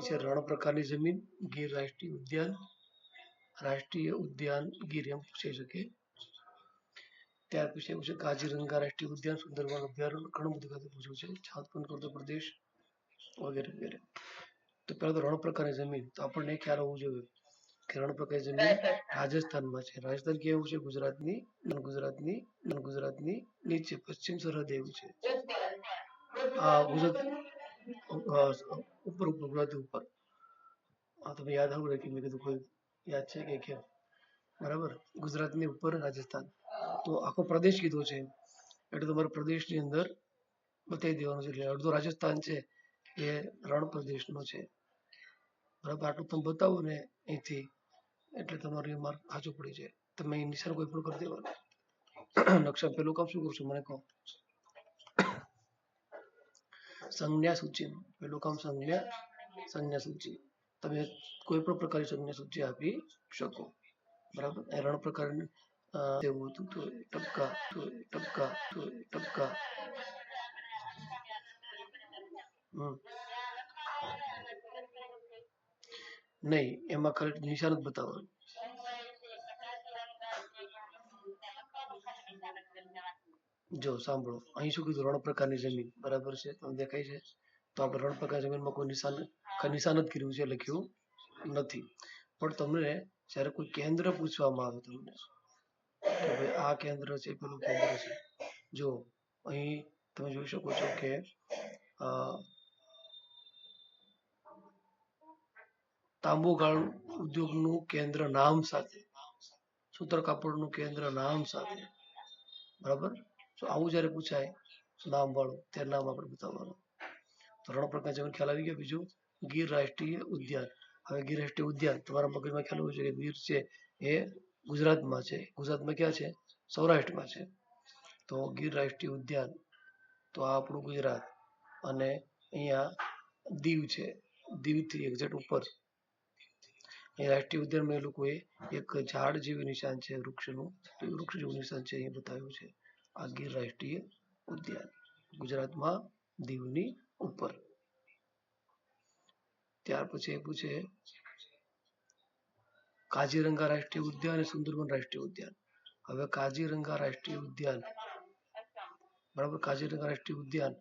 છે રણ પ્રકારની જમીન ગીર રાષ્ટ્રીય ઉદ્યાન રાષ્ટ્રીય ઉદ્યાન ગીર એમ પૂછાઈ શકે. ત્યાર પછી એવું છે કાજીરંગા રાષ્ટ્રીય ઉદ્યાન સુંદરવન અભયારણ્ય ઘણું બધું ખાતે પૂછ્યું છે. છાતપન કરતો પ્રદેશ વગેરે વગેરે. તો પહેલાં તો રણ પ્રકારની જમીન. તો આપણને ખ્યાલ હોવું જોઈએ કે રણ પ્રકારની જમીન રાજસ્થાનમાં છે. રાજસ્થાન કેવું છે? ગુજરાતની ગુજરાતની ગુજરાતની નીચે પશ્ચિમ સરહદ એવું છે. આ ગુજરાત ઉપર ઉપર ગુજરાતી ઉપર. આ તમે યાદ આવું રાખી મેં કીધું કોઈ યાદ છે કે કેમ? બરાબર? ગુજરાતની ઉપર, રાજસ્થાન. તો આખો પ્રદેશ કીધો છે. એટલે તમારે પ્રદેશની અંદર બતાવી દેવાનું છે. એટલે અડધો રાજસ્થાન છે એ રણ પ્રદેશનો છે. બરાબર? આટલું તમે બતાવો ને અહીંથી. એટલે તમારું એ માર્ક સાચું પડી જાય. તમે નિશાન કોઈ પણ કરી દેવાનું. નકશા પેલું કામ શું કરશું મને કહો. સંજ્ઞા સૂચિ પેલું કામ સંજ્ઞા સંજ્ઞા સૂચિ તમે કોઈ પણ પ્રકારની સંજ્ઞા સૂચિ આપી શકો. બરાબર? રણ પ્રકારની એવું હતું તો ટપકા તો ટપકા તો ટપકા. હમ. નહીં, એમાં ખાલી નિશાન જ બતાવવાનું. જો સાંભળો અહીં શું કીધું? રણ પ્રકારની જમીન. બરાબર છે? તમને દેખાય છે? તો આપણે રણ પ્રકાર જમીનમાં કોઈ નિશાન નિશાન જ કર્યું છે લખ્યું નથી. પણ તમને જ્યારે કોઈ કેન્દ્ર પૂછવામાં આવે તમને કે ભાઈ આ કેન્દ્ર છે પેલું કેન્દ્ર છે. જો અહીં તમે જોઈ શકો છો કે અ, તાંબુ ગાળ ઉદ્યોગનું કેન્દ્ર નામ સાથે સૂત્ર કાપડનું કેન્દ્ર નામ સાથે. બરાબર? તો આવું જ્યારે પૂછાય નામ વાળું, ત્યારે નામ આપણે બતાવવાનું. તો રણ પ્રકાર જમીન ખ્યાલ આવી ગયો. બીજું ગીર રાષ્ટ્રીય ઉદ્યાન. હવે ગીર રાષ્ટ્રીય ઉદ્યાન, તમારા મગજમાં ખ્યાલ હોવો જોઈએ કે ગીર છે એ ગુજરાતમાં છે. ગુજરાતમાં ક્યાં છે? સૌરાષ્ટ્રમાં છે. તો ગીર રાષ્ટ્રીય ઉદ્યાન, તો આ આપણું ગુજરાત. અને અહીંયા દીવ છે. દીવથી એક્ઝેક્ટ ઉપર. એ રાષ્ટ્રીય ઉદ્યાનમાં એ લોકોએ એક ઝાડ જેવું નિશાન છે, વૃક્ષનું, વૃક્ષ જેવું નિશાન છે અહીંયા બતાવ્યું છે. આ ગીર રાષ્ટ્રીય ઉદ્યાન, ગુજરાતમાં દીવની ઉપર. ત્યાર પછી એ પૂછે, કાજીરંગા રાષ્ટ્રીય ઉદ્યાન અને સુંદરબન રાષ્ટ્રીય ઉદ્યાન. હવે કાજીરંગા રાષ્ટ્રીય ઉદ્યાન, બરાબર? કાજીરંગા રાષ્ટ્રીય ઉદ્યાન,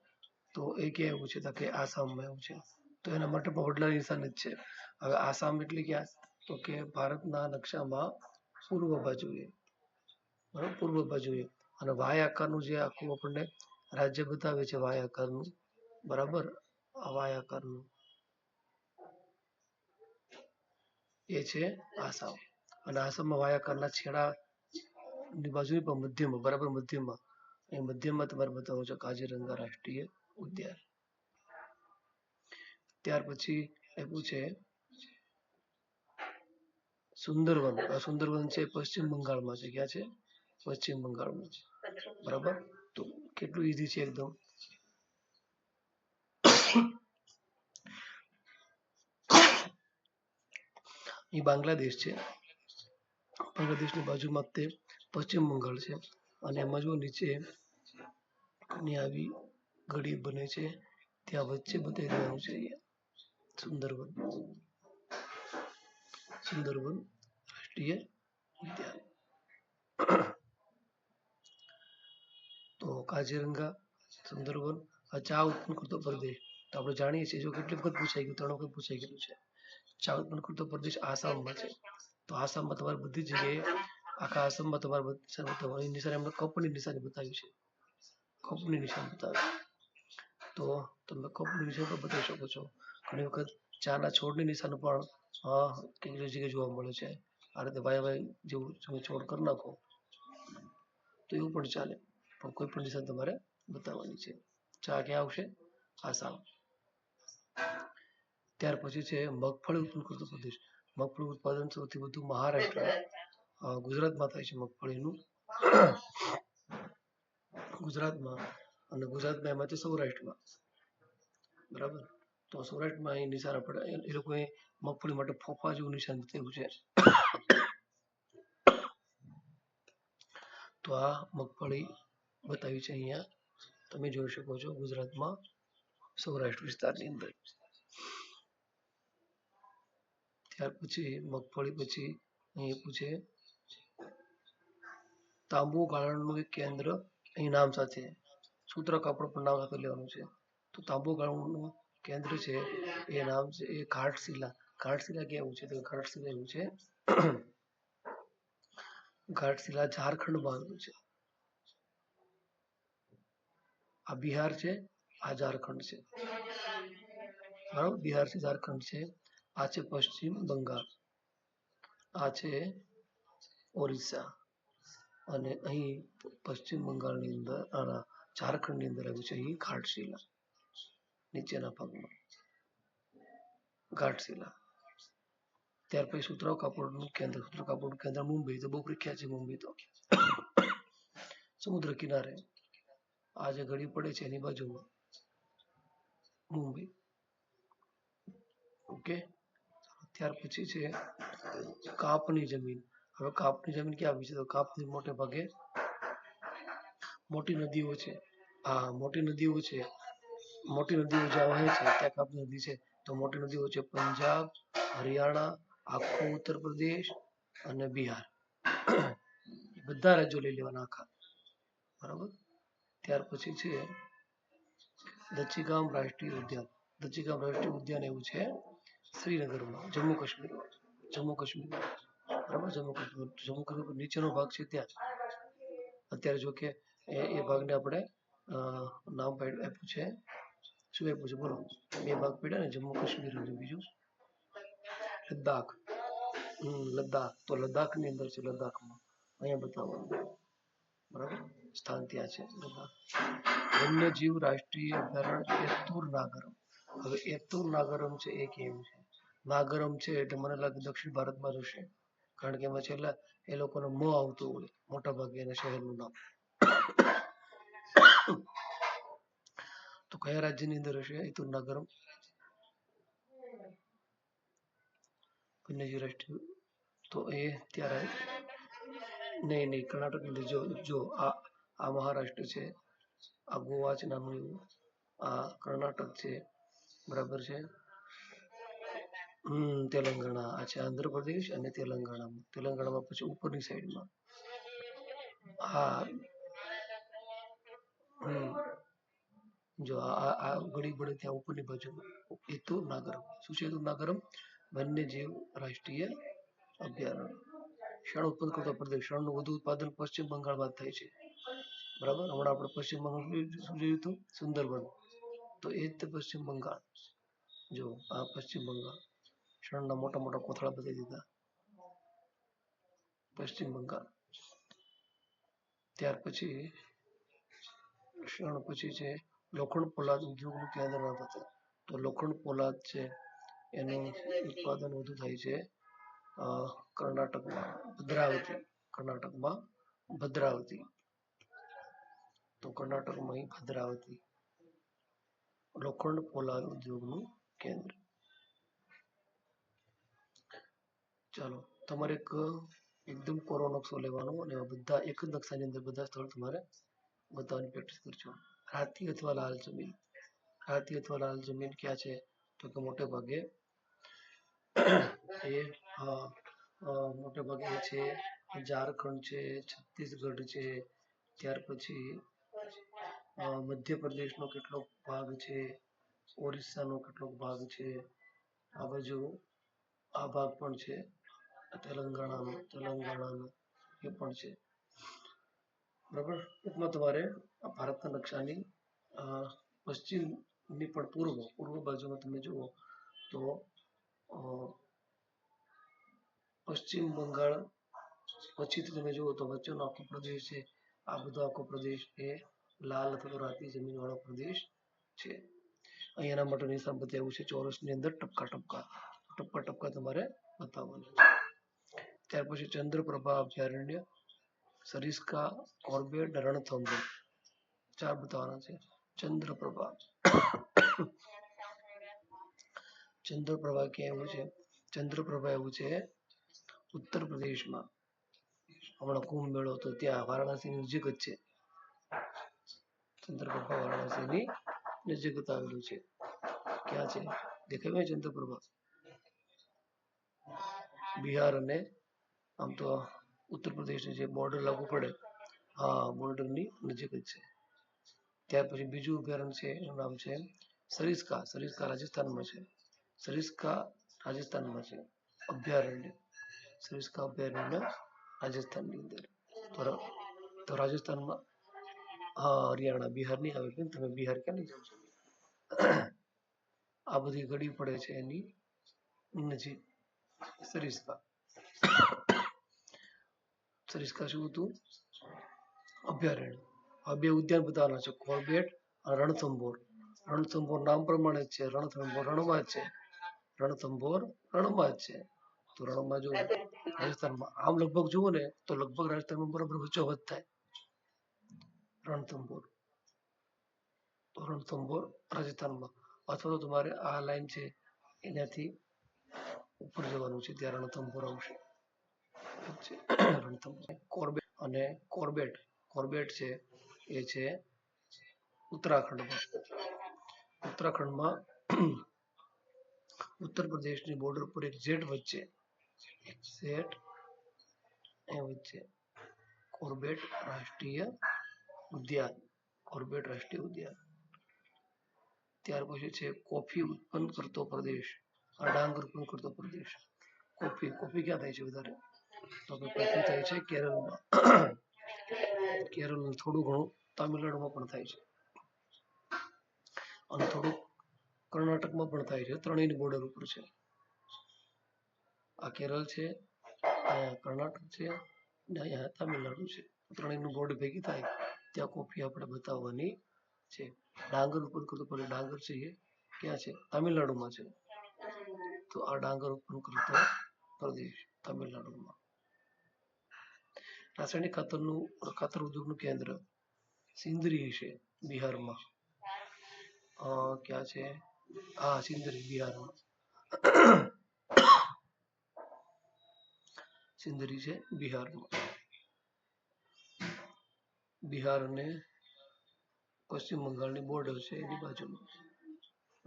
તો એ ક્યાં એવું છે, તો કે આસામમાં એવું છે. તો એના માટે પણ વડલા નિશાન જ છે. હવે આસામ એટલે ક્યાં? તો કે ભારતના નકશામાં પૂર્વ બાજુએ, બરાબર? પૂર્વ બાજુએ. અને વાય આકારનું જે આખું આપણને રાજ્ય બતાવે છે વાય બરાબર? આ વાય એ છે આસામ. અને આસામમાં વાય છેડા ની બાજુ પણ મધ્યમાં, બરાબર મધ્યમાં. એ મધ્યમાં તમારે બતાવવું છે કાજીરંગા રાષ્ટ્રીય ઉદ્યાન. ત્યાર પછી આપ્યું છે સુંદરવન. સુંદરવન છે પશ્ચિમ બંગાળમાં છે. ક્યાં છે? પશ્ચિમ બંગાળમાં છે. બરાબર? તો કેટલું ઈઝી છે એકદમ? એ બાંગ્લાદેશ છે. બાંગ્લાદેશની બાજુમાં તે પશ્ચિમ બંગાળ છે અને એમાં જો નીચે ની આવી ઘડી બને છે ત્યાં વચ્ચે બતાવી દેવાનું છે સુંદરવન. સુંદરવન રાષ્ટ્રીય ઉદ્યાન. કાજીરંગા સુંદરવન આ ચા ઉત્પન્ન કરતો પ્રદેશ. તો આપણે જાણીએ છીએ, જો કેટલી વખત પૂછાઈ ગયું, ત્રણ વખત પૂછાઈ ગયેલું છે. ચા ઉત્પન્ન કરતો પ્રદેશ આસામમાં છે. તો આસામમાં તમારે બધી જગ્યાએ આખા આસામમાં તમારે બધી નિશાન એમને કપની નિશાની બતાવી છે. કપની નિશાન બતાવી તો તમે કપની નિશાન પણ બતાવી શકો છો. ઘણી વખત ચાના છોડની નિશાન પણ કેટલી જગ્યાએ જોવા મળે છે. આ રીતે ભાઈ ભાઈ જેવું તમે છોડ કરી નાખો. તો એવું પણ ચાલે. પણ કોઈ પણ દિશા તમારે બતાવવાની છે. ચા ક્યાં આવશે? આસામ ત્યાર પછી છે મગફળી ઉત્પન્ન કરતો પ્રદેશ. મગફળી ઉત્પાદન સૌથી વધુ મહારાષ્ટ્ર ગુજરાતમાં થાય છે મગફળીનું. ગુજરાતમાં અને ગુજરાતમાં એમાંથી સૌરાષ્ટ્રમાં. બરાબર? તો સૌરાષ્ટ્રમાં અહીં નિશાન આપણે, એ- લોકોએ મગફળી માટે ફોફા જેવું નિશાન બતાવ્યું છે. તો આ મગફળી બતાવી છે અહીંયા. તમે જોઈ શકો છો ગુજરાતમાં સૌરાષ્ટ્ર વિસ્તારની અંદર. ત્યાર પછી મગફળી પછી અહીં પૂછે. તાંબુ ગાળણનું એક કેન્દ્ર અહીં નામ સાથે સૂત્ર કાપડ પણ નામ સાથે લેવાનું છે. તો તાંબુ ગાળણનું કેન્દ્ર છે, એ નામ છે, એ ઘાટશિલા. ઘાટશિલા કેવું છે? તો ઘાટશિલા એવું છે. ઘાટશિલા ઝારખંડમાં આવેલું છે. આ બિહાર છે, આ ઝારખંડ છે. બરાબર? બિહાર છે, ઝારખંડ છે, આ છે પશ્ચિમ બંગાળ, આ છે ઓરિસ્સા અને અહીં પશ્ચિમ બંગાળની અંદર ઝારખંડની અંદર આવ્યું છે, અહીં ઘાટશીલા, નીચેના ભાગમાં. ઘાટશીલા. ત્યાર પછી સુતરાવ કાપડનું કેન્દ્ર સુતરાવ કાપડનું કેન્દ્ર મુંબઈ, તો બહુ પ્રખ્યાત છે મુંબઈ તો. સમુદ્ર કિનારે. આ જે પડે છે એની બાજુમાં. મુંબઈ. ઓકે? ત્યાર પછી છે કાપની જમીન. હવે કાપની જમીન ક્યાં આવી છે? તો કાપની મોટે ભાગે મોટી નદીઓ છે. આ મોટી નદીઓ છે. મોટી નદીઓ જ્યાં વહે છે, ત્યાં કાપની નદી છે. તો મોટી નદીઓ છે પંજાબ, હરિયાણા, આખું ઉત્તર પ્રદેશ અને બિહાર. બધા રાજ્યો લઈ લેવાના આખા. બરાબર? ત્યાર પછી છે દચ્ચીગામ રાષ્ટ્રીય ઉદ્યાન. દચ્ચીગામ રાષ્ટ્રીય ઉદ્યાન એવું છે શ્રીનગરમાં, જમ્મુ કાશ્મીરમાં. જમ્મુ કાશ્મીરમાં. બરાબર? જમ્મુ કાશ્મીર જમ્મુ કાશ્મીર નીચેનો ભાગ છે ત્યાં અત્યારે જો કે એ એ ભાગને આપણે નામ પાડ્યું આપ્યું છે. શું આપ્યું છે? બોલો. બે ભાગ પડ્યા ને, જમ્મુ કાશ્મીર બીજું? લદ્દાખ. હમ, લદ્દાખ. તો લદ્દાખની અંદર છે, લદ્દાખમાં. અહીંયા બતાવવાનું બરાબર? સ્થાન ત્યાં છે. વન્યજીવ રાષ્ટ્રીય અભયારણ્ય એતુર નાગરમ. હવે એતુર નાગરમ છે એ કેવું છે? નાગરમ છે એટલે મને લાગે દક્ષિણ ભારતમાં જશે. કારણ કે એમાં છેલ્લા એ લોકોનો મો આવતું હોય. મોટા ભાગે એના શહેરનું નામ. તો કયા રાજ્યની અંદર હશે એતુર નાગરમ? વન્યજીવ રાષ્ટ્રીય. તો એ ત્યારે નહીં નહીં, કર્ણાટકની અંદર જો જો આ આ મહારાષ્ટ્ર છે, આ ગોવા છે નાનું એવું, આ કર્ણાટક છે, બરાબર છે? હમ, તેલંગાણા, આ છે આંધ્રપ્રદેશ અને તેલંગાણામાં તેલંગાણામાં પછી ઉપરની સાઈડમાં. હા. જો આ, આ- ગળી પડે ત્યાં ઉપરની બાજુ એ તો નાગરમ. શું છે એ તો નાગરમ? વન્યજીવ રાષ્ટ્રીય અભયારણ્ય. શણ ઉત્પન્ન કરતો પ્રદેશ. શણનું વધુ ઉત્પાદન પશ્ચિમ બંગાળમાં થાય છે. બરાબર? હમણાં આપણે પશ્ચિમ બંગાળ શું જોયું- હતું, સુંદરબન. તો એ જ તે પશ્ચિમ બંગાળ. જો, આ પશ્ચિમ બંગાળ. શણના મોટા મોટા કોથળા બતાવી દીધા. પશ્ચિમ બંગાળ. ત્યાર પછી શણ પછી છે, લોખંડ પોલાદ ઉદ્યોગનું કેન્દ્ર હતું. તો લોખંડ પોલાદ છે, એનું ઉત્પાદન વધુ થાય છે કર્ણાટકમાં. ભદ્રાવતી. કર્ણાટકમાં ભદ્રાવતી. તો કર્ણાટકમાં ભદ્રાવતી લોખંડ પોલાદ ઉદ્યોગનું કેન્દ્ર. ચાલો, તમારે એક એકદમ કોરો નકશો લેવાનો અને બધા એક જ નકશાની અંદર બધા સ્થળ તમારે બતાવવાની પ્રેક્ટિસ કરજો. રાતી અથવા લાલ જમીન. રાતી અથવા લાલ જમીન ક્યાં છે? તો કે મોટે ભાગે એ મોટે ભાગે છે, ઝારખંડ છે, છત્તીસગઢ છે, ત્યાર પછી મધ્યપ્રદેશનો કેટલોક ભાગ છે, ઓરિસ્સાનો કેટલોક ભાગ છે, આ બાજુ આ ભાગ પણ છે, તેલંગાણાનો તેલંગાણાનો એ પણ છે. બરાબર? ટૂંકમાં તમારે આ ભારતના નકશાની પશ્ચિમની પણ પૂર્વ પૂર્વ બાજુમાં તમે જુઓ તો પશ્ચિમ બંગાળ પછીથી તમે જુઓ તો વચ્ચેનો આખો પ્રદેશ છે, આ બધો આખો પ્રદેશ એ લાલ અથવા તો રાતી જમીન વાળો પ્રદેશ છે. અહીંયાના માટે સંપત્તિ આવું છે, ચોરસની અંદર ટપકા ટપકા ટપકા ટપકા તમારે બતાવવાના છે. ત્યાર પછી ચંદ્રપ્રભા અભયારણ્ય, સરિસ્કા કોર્બેટ રણથંભ ચાર બતાવવાના છે. ચંદ્રપ્રભા. ચંદ્રપ્રભા ક્યાં એવું છે? ચંદ્રપ્રભા એવું છે, ઉત્તર પ્રદેશમાં. હમણાં કુંભ મેળો તો ત્યાં વારાણસી નજીક જ છે. ચંદ્રપ્રભા વારાણસીની નજીક આવેલું છે. ક્યાં છે? દેખાય ચંદ્રપ્રભા બિહાર અને આમ તો ઉત્તર પ્રદેશની જે બોર્ડર લાગુ પડે, હા બોર્ડરની નજીક જ છે. ત્યાર પછી બીજું અભયારણ્ય છે, એનું નામ છે સરિસ્કા. સરિસ્કા રાજસ્થાનમાં છે. સરિસ્કા રાજસ્થાનમાં છે. અભયારણ્ય. સરિસ્કા અભયારણ્ય રાજસ્થાનની અંદર. તો રાજસ્થાનમાં હરિયાણા બિહાર નહીં આવે કેમ તમે બિહાર ક્યાં નહીં જાઓ છો? આ બધી ઘડી પડે છે એની નજીક. સરિસ્કા. સરિસ્કા શું હતું? અભયારણ્ય. આ બે ઉદ્યાન બતાવવાના છે. કોર્બેટ અને રણથંભોર. રણથંભોર નામ પ્રમાણે જ છે. રણથંભોર રણમાં જ છે. રણથંભોર રણમાં જ છે. તો રણમાં જો રાજસ્થાનમાં, આમ લગભગ જુઓ ને, તો લગભગ રાજસ્થાનમાં બરાબર વચ્ચોવચ થાય. રણથંભોર રણથંભોર રાજસ્થાનમાં. અથવા તો તમારે આ લાઈન છે, એનાથી ઉપર જવાનું છે, ત્યાં રણથંભોર આવશે. કોર્બેટ અને કોર્બેટ. કોર્બેટ છે, એ છે ઉત્તરાખંડમાં. ઉત્તરાખંડમાં ઉત્તર પ્રદેશની બોર્ડર પર એક જેટ વચ્ચે. એક એ વચ્ચે. કોર્બેટ રાષ્ટ્રીય ઉદ્યાન કોર્બેટ રાષ્ટ્રીય ઉદ્યાન. ત્યાર પછી છે કોફી ઉત્પન્ન કરતો પ્રદેશ ડાંગર ઉત્પન્ન કરતો પ્રદેશ. કોફી કોફી ક્યાં થાય છે વધારે? તો કે કોફી થાય છે કેરળમાં. કેરળ થોડું ઘણું તામિલનાડુમાં પણ થાય છે. અને થોડુંક કર્ણાટકમાં પણ થાય છે. ત્રણેયની બોર્ડર ઉપર છે. આ કેરળ છે કર્ણાટક છે ને અહીંયા તામિલનાડુ છે. ત્રણેયનું બોર્ડ ભેગી થાય. ત્યાં કોફી આપણે બતાવવાની છે. ડાંગર ઉપર કરતો પહેલા ડાંગર છે ક્યાં છે? તામિલનાડુમાં છે. તો આ ડાંગર ઉપર કરતો પ્રદેશ તમિલનાડુમાં. રાસાયણિક ખાતરનું ખાતર ઉદ્યોગનું કેન્દ્ર સિંદરી છે, બિહારમાં. ક્યાં છે? હા સિંદરી બિહારમાં. સિંદરી છે, બિહારમાં. બિહાર અને પશ્ચિમ બંગાળની બોર્ડર છે એની બાજુમાં.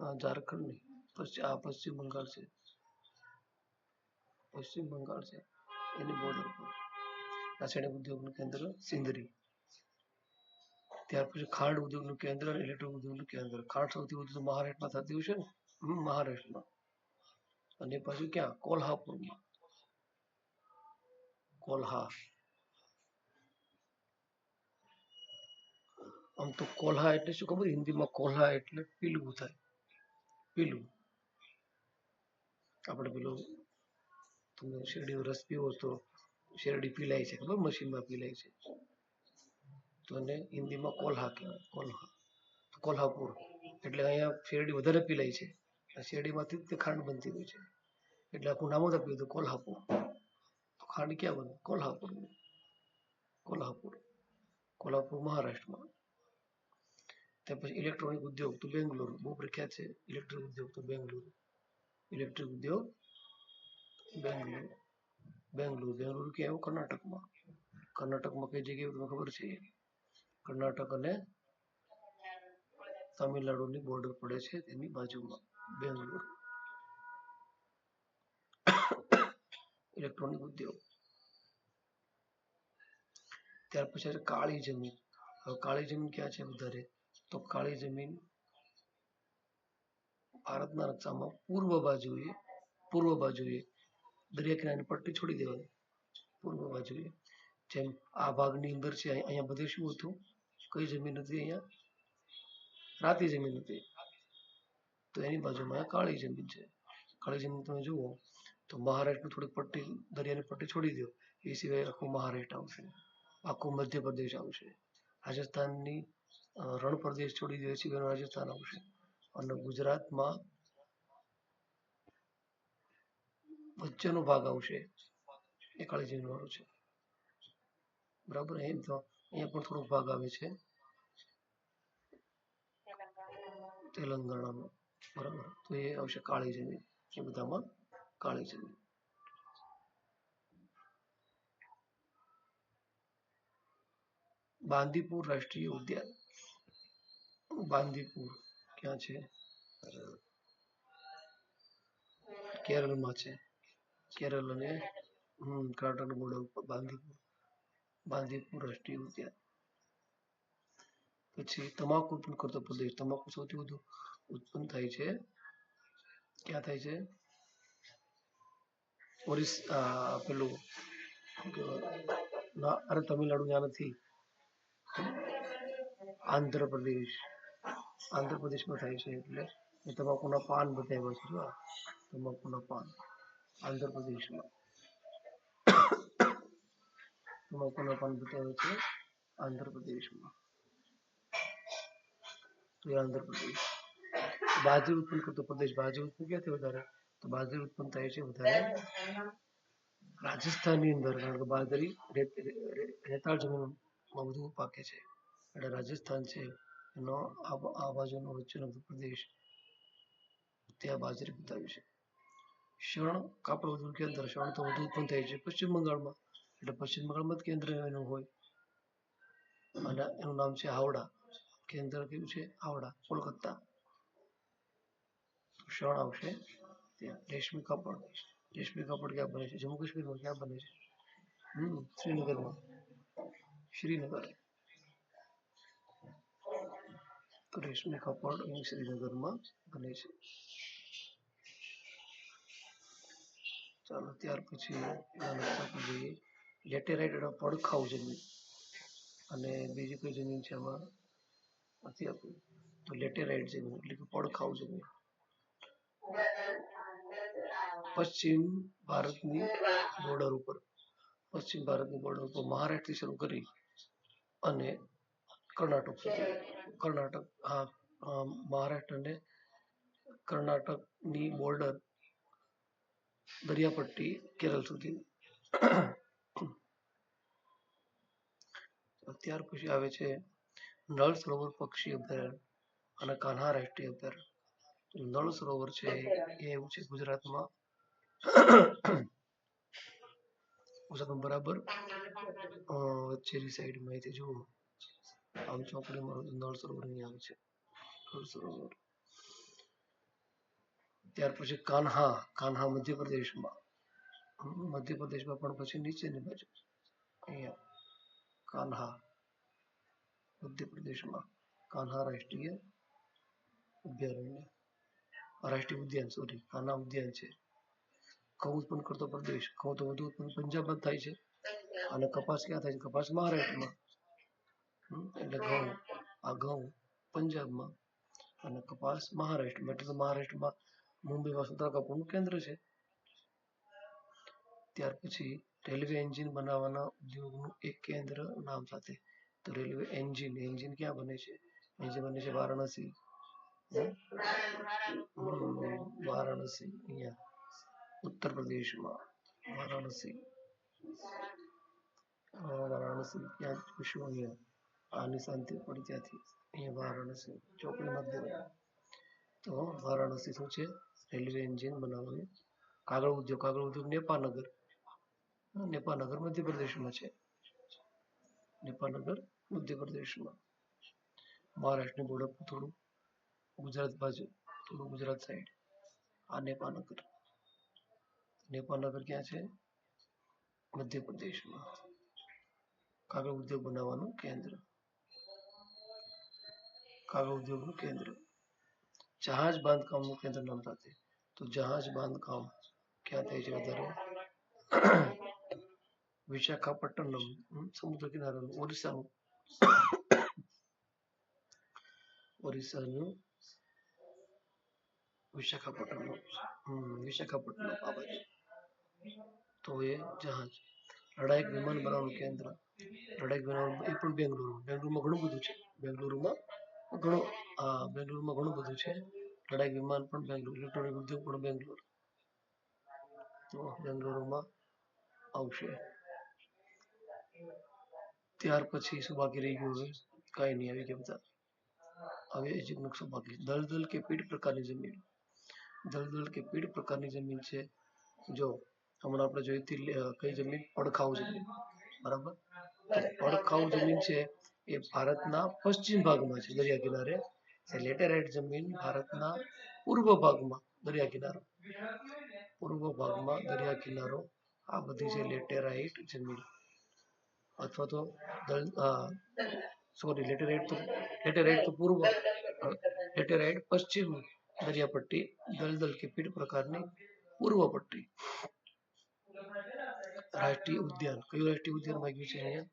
આ ઝારખંડની પશ્ચિમ, આ પશ્ચિમ બંગાળ છે. પશ્ચિમ બંગાળ છે એની બોર્ડર પર રાસાયણિક ઉદ્યોગનું કેન્દ્ર સિંદરી ત્યાર પછી ખાંડ ઉદ્યોગનું કેન્દ્ર અને ઉદ્યોગનું કેન્દ્ર. ખાંડ સૌથી વધુ મહારાષ્ટ્રમાં થતી છે ને? મહારાષ્ટ્રમાં. અને પછી ક્યાં? કોલ્હાપુરમાં. કોલ્હા. આમ તો કોલ્હા એટલે શું ખબર? હિન્દીમાં કોલ્હા એટલે પીલું થાય. પીલું. આપણે પેલું તમે શેરડીનો રસ પીવો તો શેરડી પીલાય છે, ખબર? મશીનમાં પીલાય છે. તો એને હિન્દીમાં કોલ્હા કહેવાય, કોલ્હા. કોલ્હાપુર. એટલે અહીંયા શેરડી વધારે પીલાય છે. શેરડીમાંથી જ તે ખાંડ બનતી હોય છે. એટલે આખું નામ જ આપ્યું હતું, કોલ્હાપુર. તો ખાંડ ક્યાં બને? કોલ્હાપુર. કોલ્હાપુર. કોલ્હાપુર મહારાષ્ટ્રમાં. ત્યાર પછી ઇલેક્ટ્રોનિક ઉદ્યોગ તો બેંગ્લોર, બહુ પ્રખ્યાત છે ઇલેક્ટ્રિક ઉદ્યોગ તો બેંગ્લોર. ઇલેક્ટ્રિક ઉદ્યોગ બેંગ્લોર. બેંગ્લોર બેંગ્લોર ક્યાં આવ્યું કર્ણાટકમાં. કર્ણાટકમાં કઈ જગ્યાએ તમને ખબર છે? કર્ણાટક અને તામિલનાડુની બોર્ડર પડે છે તેની બાજુમાં, બેંગ્લોર. ઇલેક્ટ્રોનિક ઉદ્યોગ. ત્યાર પછી કાળી જમીન. હવે કાળી જમીન ક્યાં છે વધારે? તો કાળી જમીન ભારતના નકશામાં પૂર્વ બાજુએ પૂર્વ બાજુએ દરિયા કિનારાની પટ્ટી છોડી દેવાની. પૂર્વ બાજુએ જેમ આ ભાગની અંદર છે અહીંયા બધે શું હતું? કઈ જમીન હતી અહીંયા? રાતી જમીન હતી. તો એની બાજુમાં કાળી જમીન છે. કાળી જમીન તમે જુઓ તો મહારાષ્ટ્રની થોડીક પટ્ટી, દરિયાની પટ્ટી છોડી દો. એ સિવાય આખું મહારાષ્ટ્ર આવશે. આખું મધ્યપ્રદેશ આવશે. રાજસ્થાનની રણ પ્રદેશ છોડી દે સિવાયનું રાજસ્થાન આવશે અને ગુજરાતમાં વચ્ચેનો ભાગ આવશે, એ કાળી જમીન વાળો છે. બરાબર? એમ તો અહીંયા પણ થોડોક ભાગ આવે છે. તેલંગાણામાં. બરાબર? તો એ આવશે કાળી જમીન. એ બધામાં કાળી બાંદીપુર રાષ્ટ્રીય ઉદ્યાન. બાંદીપુર ક્યાં છે? કેરળમાં છે. કેરળ અને, હમ, કર્ણાટકના બોર્ડર ઉપર બાંદીપુર બાંદીપુર રાષ્ટ્રીય ઉદ્યાન. પછી તમાકુ ઉત્પન્ન કરતો પ્રદેશ. તમાકુ સૌથી વધુ ઉત્પન્ન થાય છે. ક્યાં થાય છે? ઓરિસ્સા પેલું અરે તમિલનાડુ, ત્યાં નથી. આંધ્રપ્રદેશ. આંધ્રપ્રદેશમાં થાય છે એટલે એ તમાકુના પાન બતાવ્યા છે જો તમાકુના પાન? આંધ્રપ્રદેશમાં. તમાકુના પાન બતાવ્યા છે? આંધ્રપ્રદેશમાં. તો એ આંધ્રપ્રદેશ. બાજરી ઉત્પન્ન કરતો પ્રદેશ બાજરી ઉત્પન્ન ક્યાંથી વધારે? તો બાજરી ઉત્પન્ન થાય છે વધારે રાજસ્થાનની અંદર, કારણ કે બાજરી રેતાળ જમીનમાં વધુ પાકે છે. એટલે રાજસ્થાન છે. એનો આ બાજુનો વચ્ચેનો પ્રદેશ ત્યાં બાજરી બતાવ્યું છે. શણ કાપડ ઉદ્યોગ કેન્દ્ર શણ તો વધુ ઉત્પન્ન થાય છે. પશ્ચિમ બંગાળમાં, એટલે પશ્ચિમ બંગાળમાં જ કેન્દ્ર એનું હોય. અને એનું નામ છે હાવડા. કેન્દ્ર કયું છે? હાવડા, કોલકાતા. શણ આવશે ત્યાં. રેશમી કાપડ. રેશમી કાપડ ક્યાં બને છે? જમ્મુ કાશ્મીરમાં ક્યાં બને છે? હમ, શ્રીનગરમાં. શ્રીનગર. તો કાપડ અહીં શ્રીનગરમાં બને છે ચાલો ત્યાર પછી જોઈએ લેટેરાઇટ એટલે પડખાઉ જમીન અને બીજી કોઈ જમીન છે આમાં નથી આપ્યું તો લેટેરાઇટ જમીન એટલે કે પડખાઉ જમીન પશ્ચિમ ભારતની બોર્ડર ઉપર પશ્ચિમ ભારતની બોર્ડર ઉપર મહારાષ્ટ્રથી શરૂ કરી અને કર્ણાટક સુધી કર્ણાટક હા અમ, મહારાષ્ટ્ર અને કર્ણાટકની બોર્ડર દરિયાપટ્ટી કેરળ સુધી ત્યાર પછી આવે છે નળ સરોવર પક્ષી અભયારણ્ય અને કાન્હા રાષ્ટ્રીય અભયારણ્ય નળ સરોવર છે એ એવું છે ગુજરાતમાં ગુજરાતમાં બરાબર વચ્ચેની સાઈડમાં અહીંથી જુઓ આમ ચોકડીમાં નળ સરોવર અહીં આવે છે નળ સરોવર ત્યાર પછી કાન્હા કાન્હા મધ્યપ્રદેશમાં મધ્યપ્રદેશમાં પણ પછી નીચેની બાજુ અહીંયા કાન્હા મધ્યપ્રદેશમાં કાન્હા રાષ્ટ્રીય અભયારણ્ય રાષ્ટ્રીય ઉદ્યાન સોરી કાન્હા ઉદ્યાન છે ઘઉં ઉત્પન્ન કરતો પ્રદેશ ઘઉં તો વધુ ઉત્પન્ન પંજાબમાં થાય છે અને કપાસ ક્યાં થાય છે કપાસ મહારાષ્ટ્રમાં એટલે ઘઉં આ ઘઉં પંજાબમાં અને કપાસ મહારાષ્ટ્રમાં એટલે તો મહારાષ્ટ્રમાં મુંબઈમાં સુતાર કપૂરનું કેન્દ્ર છે. ત્યાર પછી રેલવે એન્જિન બનાવવાના ઉદ્યોગનું એક કેન્દ્ર નામ સાથે. તો રેલવે એન્જિન એન્જિન ક્યાં બને છે? એન્જિન બને છે વારાણસી. વારાણસી અહીંયા. ઉત્તર પ્રદેશમાં વારાણસી. વારાણસી ક્યાં શું અહીંયા. આની શાંતિ પડી ત્યાંથી અહીંયા વારાણસી ચોકડી મંદિર તો વારાણસી શું છે? રેલવે એન્જિન બનાવવાનું. કાગળ ઉદ્યોગ કાગળ ઉદ્યોગ નેપાનગર. નેપાનગર મધ્યપ્રદેશમાં છે. નેપાનગર મધ્યપ્રદેશમાં. મહારાષ્ટ્રની બોર્ડર થોડું, ગુજરાત બાજુ, થોડું ગુજરાત સાઈડ આ નેપાનગર. નેપાનગર ક્યાં છે? મધ્યપ્રદેશમાં. કાગળ ઉદ્યોગ બનાવવાનું કેન્દ્ર. કાગળ ઉદ્યોગનું કેન્દ્ર જહાજ બાંધકામનું કેન્દ્ર નામ સાથે તો જહાજ બાંધકામ ક્યાં થાય છે વધારે વિશાખાપટ્ટનમ હમ, સમુદ્ર કિનારાનું ઓરિસ્સાનું ઓરિસ્સાનું વિશાખાપટ્ટનમ હમ, વિશાખાપટ્ટનમ આ બાજુ તો એ જહાજ લડાયક વિમાન બનાવવાનું કેન્દ્ર લડાયક વિમાન એ પણ બેંગ્લુરુ બેંગ્લુરુમાં ઘણું બધું છે બેંગ્લુરુમાં ઘણું બેંગ્લોરમાં ઘણું બધું છે. લડાઈ વિમાન પણ બેંગ્લોર ઇલેક્ટ્રોનિક ઉદ્યોગ પણ બેંગ્લોર. તો બેંગ્લોરમાં આવશે. ત્યાર પછી શું બાકી રહી ગયું હવે કાંઈ નહીં આવી ગયા બધા હવે એક નકશો બાકી દલદલ કે પીઠ પ્રકારની જમીન? દલદલ કે પીઠ પ્રકારની જમીન છે? જો, હમણાં આપણે જોઈતી કઈ જમીન? પડખાઉ જમીન. બરાબર? પડખાઉ જમીન છે એ ભારતના પશ્ચિમ ભાગમાં છે, દરિયા કિનારે. લેટેરાઇટ જમીન ભારતના પૂર્વ ભાગમાં, દરિયા કિનારો. પૂર્વ ભાગમાં દરિયા કિનારો, આ બધી છે લેટેરાઇટ જમીન. અથવા તો સોરી લેટેરાઇટ તો લેટેરાઇટ તો પૂર્વ લેટેરાઇટ પશ્ચિમ દરિયાપટ્ટી, દલદલ કે પીડ પ્રકારની પૂર્વ પટ્ટી. રાષ્ટ્રીય ઉદ્યાન, કયું રાષ્ટ્રીય ઉદ્યાન માંગ્યું છે અહીંયા?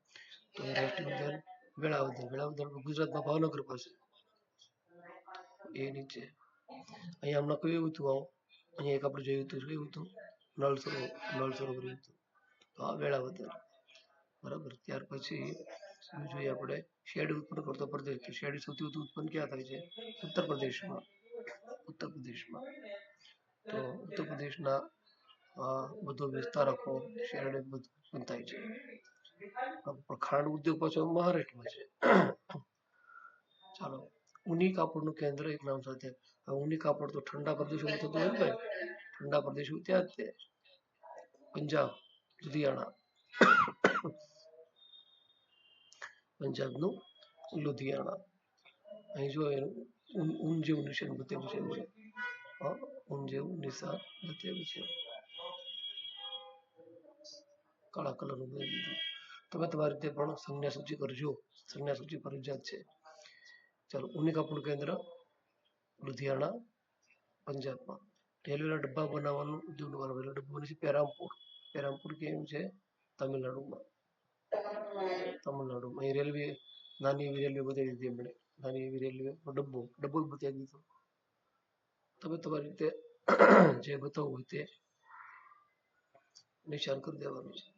તો એ રાષ્ટ્રીય ઉદ્યાન વેળાવદર વેળાવદર ગુજરાતમાં ભાવનગર પાસે. એ નીચે. અહીંયા હમણાં કયું હતું આવો. અહીંયા એક આપણે જોયું હતું કયું હતું. નળ સરોવર નળ સરોવર હતું. તો આ વેળાવદર. બરાબર. ત્યાર પછી શું જોઈએ આપણે? શેરડી ઉત્પન્ન કરતો પ્રદેશ. તો શેરડી સૌથી વધુ ઉત્પન્ન ક્યાં થાય છે? ઉત્તર પ્રદેશમાં. ઉત્તર પ્રદેશમાં. તો ઉત્તર પ્રદેશના બધો વિસ્તાર આખો શેરડી બધું થાય છે. ખાંડ ઉદ્યોગ પાછો મહારાષ્ટ્રમાં છે. ચાલો ઉની કાપડનું કેન્દ્ર એક નામ સાથે. ઉની કાપડ તો ઠંડા પ્રદેશોમાં થતું હોય ને ઠંડા પ્રદેશો ત્યાં જ પંજાબ, લુધિયાણા. પંજાબનું લુધિયાણા. અહીં જો ઊન જેવું નિશાન બતાવ્યું છે, એવું છે. ઊન જેવું નિશાન બતાવ્યું છે. કાળા કલરનું નું દીધું. તમે તમારી રીતે પણ સંજ્ઞા સૂચિ કરજો. સંજ્ઞા સૂચિ ફરજિયાત છે. ચાલો ઉની કાપડ કેન્દ્ર, લુધિયાણા, પંજાબમાં. રેલવેના ડબ્બા બનાવવાનું ઉદ્યોગ રેલવે ડબ્બા બને છે પેરામપુર. પેરામપુર કેવું છે? તમિલનાડુમાં. તમિલનાડુમાં. અહીં રેલવે, નાની એવી રેલવે બતાવી દીધી એમણે નાની એવી રેલવે ડબ્બો. ડબ્બો બતાવી દીધો. તમે તમારી રીતે જે બતાવવું હોય તે નિશાન કરી દેવાનું છે.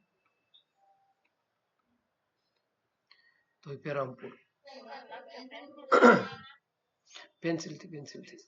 તો એ પેરામપુર પેન્સિલથી પેન્સિલથી